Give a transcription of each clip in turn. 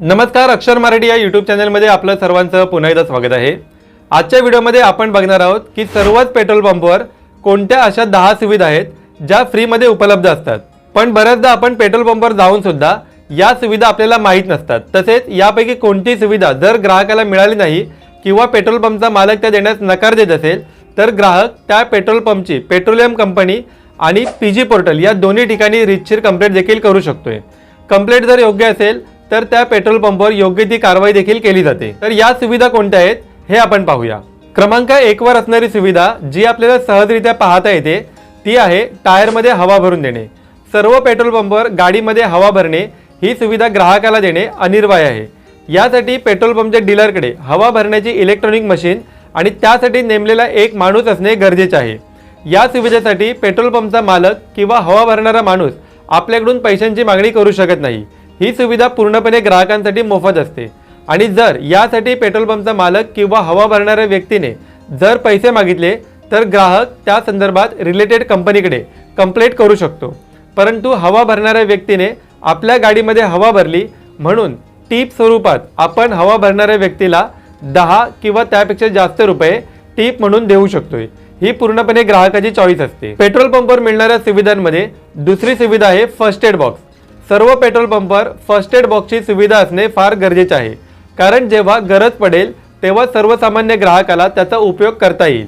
नमस्कार अक्षर मराठी या यूट्यूब चॅनलमध्ये आपलं सर्वांचं पुन्हा एकदा स्वागत आहे. आजच्या व्हिडिओमध्ये आपण बघणार आहोत की सर्वच पेट्रोल पंपवर कोणत्या अशा दहा सुविधा आहेत ज्या फ्रीमध्ये उपलब्ध असतात. पण बऱ्याचदा आपण पेट्रोल पंपवर जाऊन सुद्धा या सुविधा आपल्याला माहीत नसतात. तसेच यापैकी कोणती सुविधा जर ग्राहकाला मिळाली नाही किंवा पेट्रोल पंपचा मालक त्या देण्यास नकार देत असेल तर ग्राहक त्या पेट्रोल पंपची पेट्रोलियम कंपनी आणि पी जी पोर्टल या दोन्ही ठिकाणी रितशीर कंप्लेंट देखील करू शकतोय. कंप्लेंट जर योग्य असेल तर त्या पेट्रोल पंपवर योग्य ती कारवाई देखील केली जाते. तर या सुविधा कोणत्या आहेत? हे आपण पाहूया. क्रमांक एक वर असणारी सुविधा जी आपल्याला सहजरित्या पाहता येते ती आहे टायरमध्ये हवा भरून देणे. सर्व पेट्रोल पंपवर गाडीमध्ये हवा भरणे ही सुविधा ग्राहकाला देणे अनिर्वाय आहे. यासाठी पेट्रोल पंपच्या डीलरकडे हवा भरण्याची इलेक्ट्रॉनिक मशीन आणि त्यासाठी नेमलेला एक माणूस असणे गरजेचे आहे. या सुविधेसाठी पेट्रोल पंपचा मालक किंवा हवा भरणारा माणूस आपल्याकडून पैशांची मागणी करू शकत नाही. ही सुविधा पूर्णपणे ग्राहकांसाठी मोफत असते. आणि जर यासाठी पेट्रोल पंपचा मालक किंवा हवा भरणाऱ्या व्यक्तीने जर पैसे मागितले तर ग्राहक त्या संदर्भात रिलेटेड कंपनीकडे कंप्लेंट करू शकतो. परंतु हवा भरणाऱ्या व्यक्तीने आपल्या गाडीमध्ये हवा भरली म्हणून टीप स्वरूपात आपण हवा भरणाऱ्या व्यक्तीला दहा किंवा त्यापेक्षा जास्त रुपये टीप म्हणून देऊ शकतोय. ही पूर्णपणे ग्राहकाची चॉईस असते. पेट्रोल पंपवर मिळणाऱ्या सुविधांमध्ये दुसरी सुविधा आहे फर्स्ट एड बॉक्स सर्व पेट्रोल पंपवर फर्स्ट एड बॉक्सची सुविधा असणे फार गरजेचे आहे. कारण जेव्हा गरज पडेल तेव्हा सर्वसामान्य ग्राहकाला त्याचा उपयोग करता येईल.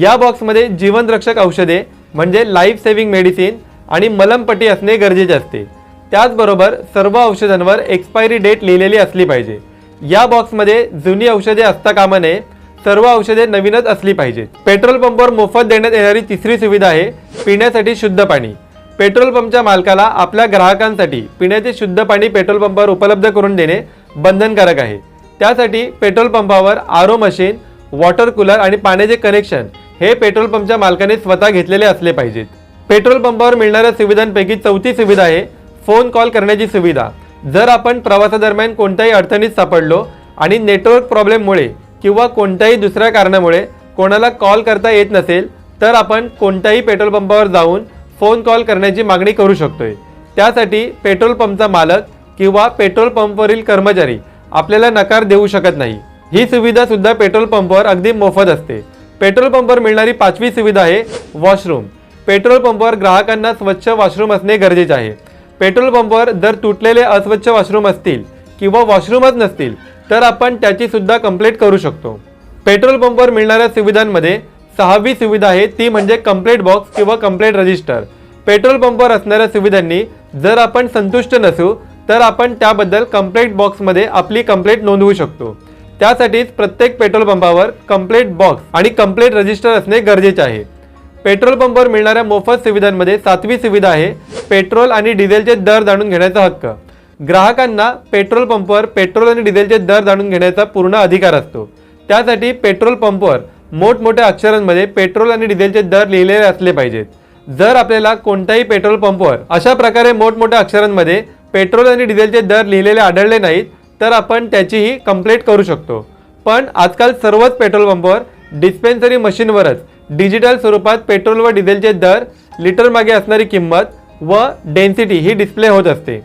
या बॉक्समध्ये जीवनरक्षक औषधे म्हणजे लाईफ सेव्हिंग मेडिसिन आणि मलमपट्टी असणे गरजेचे असते. त्याचबरोबर सर्व औषधांवर एक्सपायरी डेट लिहिलेली असली पाहिजे. या बॉक्समध्ये जुनी औषधे असता कामा नये सर्व औषधे नवीनच असली पाहिजेत. पेट्रोल पंपवर मोफत देण्यात येणारी तिसरी सुविधा आहे पिण्यासाठी शुद्ध पाणी. पेट्रोल पंपच्या मालकाला आपल्या ग्राहकांसाठी पिण्याचे शुद्ध पाणी पेट्रोल पंपावर उपलब्ध करून देणे बंधनकारक आहे. त्यासाठी पेट्रोल पंपावर आरो मशीन वॉटर कूलर आणि पाण्याचे कनेक्शन हे पेट्रोल पंपच्या मालकाने स्वतः घेतलेले असले पाहिजेत. पेट्रोल पंपावर मिळणाऱ्या सुविधांपैकी चौथी सुविधा आहे फोन कॉल करण्याची सुविधा. जर आपण प्रवासादरम्यान कोणत्याही अडचणीत सापडलो आणि नेटवर्क प्रॉब्लेममुळे किंवा कोणत्याही दुसऱ्या कारणामुळे कोणाला कॉल करता येत नसेल तर आपण कोणत्याही पेट्रोल पंपावर जाऊन फोन कॉल करण्याची मागणी करू शकतोय. त्यासाठी पेट्रोल पंपचा मालक किंवा पेट्रोल पंपवरील कर्मचारी आपल्याला नकार देऊ शकत नाही. ही सुविधा सुद्धा पेट्रोल पंपवर अगदी मोफत असते. पेट्रोल पंपवर मिळणारी पाचवी सुविधा आहे वॉशरूम. पेट्रोल पंपवर ग्राहकांना स्वच्छ वॉशरूम असणे गरजेचे आहे. पेट्रोल पंपवर जर तुटलेले अस्वच्छ वॉशरूम असतील किंवा वॉशरूमच नसतील तर आपण त्याची सुद्धा कंप्लेंट करू शकतो. पेट्रोल पंपवर मिळणाऱ्या सुविधांमध्ये सहावी सुविधा आहे ती म्हणजे कंप्लेंट बॉक्स किंवा कंप्लेंट रजिस्टर पेट्रोल पंपवर असणाऱ्या सुविधांनी जर आपण संतुष्ट नसू तर आपण त्याबद्दल कंप्लेंट बॉक्समध्ये आपली कंप्लेंट नोंदवू शकतो. त्यासाठीच प्रत्येक पेट्रोल पंपावर कंप्लेंट बॉक्स आणि कंप्लेंट रजिस्टर असणे गरजेचे आहे. पेट्रोल पंपवर मिळणाऱ्या मोफत सुविधांमध्ये सातवी सुविधा आहे पेट्रोल आणि डिझेलचे दर जाणून घेण्याचा हक्क. ग्राहकांना पेट्रोल पंपवर पेट्रोल आणि डिझेलचे दर जाणून घेण्याचा पूर्ण अधिकार असतो. त्यासाठी पेट्रोल पंपवर मोठमोठ्या अक्षरांमध्ये पेट्रोल आणि डिझेलचे दर लिहिलेले असले पाहिजेत. जर आपल्याला कोणत्याही पेट्रोल पंपवर अशा प्रकारे मोठमोठ्या अक्षरांमध्ये पेट्रोल आणि डिझेलचे दर लिहिलेले आढळले नाहीत तर आपण त्याचीही कंप्लेंट करू शकतो. पण आजकाल सर्वच पेट्रोल पंपवर डिस्पेन्सरी मशीनवरच डिजिटल स्वरूपात पेट्रोल व डिझेलचे दर लिटर मागे असणारी किंमत व डेन्सिटी ही डिस्प्ले होत असते.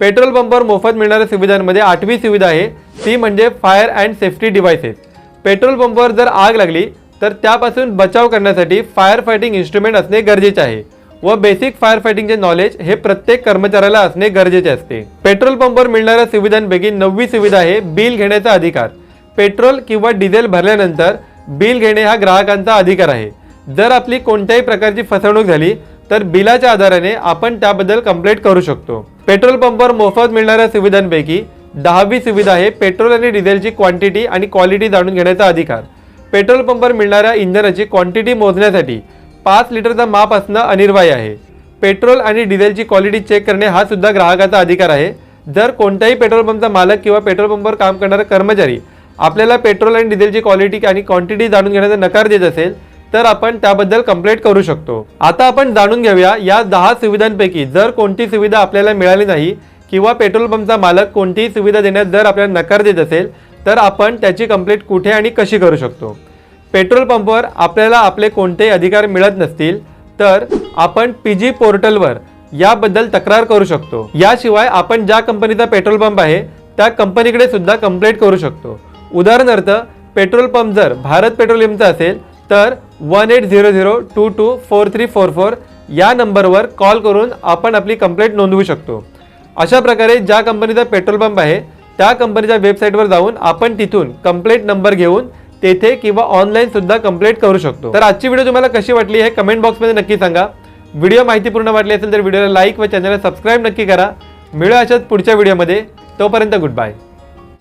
पेट्रोल पंपवर मोफत मिळणाऱ्या सुविधांमध्ये आठवी सुविधा आहे ती म्हणजे fire and safety devices petrol पंपवर जर आग लागली तर त्यापासून बचाव करण्यासाठी फायर फायटिंग इन्स्ट्रुमेंट असणे गरजेचे आहे. व बेसिक फायर फायटिंगचे नॉलेज हे प्रत्येक कर्मचाऱ्याला असणे गरजेचे असते. पेट्रोल पंपवर मिळणाऱ्या सुविधांपैकी नववी सुविधा आहे बिल घेण्याचा अधिकार. पेट्रोल किंवा डिझेल भरल्यानंतर बिल घेणे हा ग्राहकांचा अधिकार आहे. जर आपली कोणत्याही प्रकारची फसवणूक झाली तर बिलाच्या आधाराने आपण त्याबद्दल कंप्लेंट करू शकतो. पेट्रोल पंपवर मोफत मिळणाऱ्या सुविधांपैकी दहावी सुविधा आहे पेट्रोल आणि डिझेलची क्वांटिटी आणि क्वालिटी जाणून घेण्याचा अधिकार. पेट्रोल पंपवर मिळणाऱ्या इंधनाची क्वांटिटी मोजण्यासाठी पाच लिटरचा माप असणं अनिर्वाय आहे. पेट्रोल आणि डिझेलची क्वालिटी चेक करणे हा सुद्धा ग्राहकाचा अधिकार आहे. जर कोणत्याही पेट्रोल पंपचा मालक किंवा पेट्रोल पंपवर काम करणारा कर्मचारी आपल्याला पेट्रोल आणि डिझेलची क्वालिटी आणि क्वांटिटी जाणून घेण्याचा नकार देत असेल तर आपण त्याबद्दल कंप्लेंट करू शकतो. आता आपण जाणून घेऊया या दहा सुविधांपैकी जर कोणती सुविधा आपल्याला मिळाली नाही किंवा पेट्रोल पंपचा मालक कोणतीही सुविधा देण्यास जर आपल्याला नकार देत असेल तर आपण त्याची कंप्लेंट कुठे आणि कशी करू शकतो? पेट्रोल पंपवर आपल्याला आपले कोणतेही अधिकार मिळत नसतील तर आपण पी जी पोर्टलवर याबद्दल तक्रार करू शकतो. याशिवाय आपण ज्या कंपनीचा पेट्रोल पंप आहे त्या कंपनीकडे सुद्धा कंप्लेंट करू शकतो. उदाहरणार्थ पेट्रोल पंप जर भारत पेट्रोलियमचा असेल तर one eight zero zero two two four three four four या नंबरवर कॉल करून आपण आपली कंप्लेंट नोंदवू शकतो. अशा प्रकारे ज्या कंपनीचा पेट्रोल पंप आहे त्या कंपनीच्या वेबसाईटवर जाऊन आपण तिथून कंप्लेंट नंबर घेऊन तेथे किंवा ऑनलाईन सुद्धा कंप्लेंट करू शकतो. तर आजची व्हिडिओ तुम्हाला कशी वाटली हे कमेंट बॉक्समध्ये नक्की सांगा. व्हिडिओ माहितीपूर्ण वाटली असेल तर व्हिडिओला लाईक व चॅनलला सबस्क्राईब नक्की करा. मिळूया अशाच पुढच्या व्हिडिओमध्ये. तोपर्यंत गुड बाय.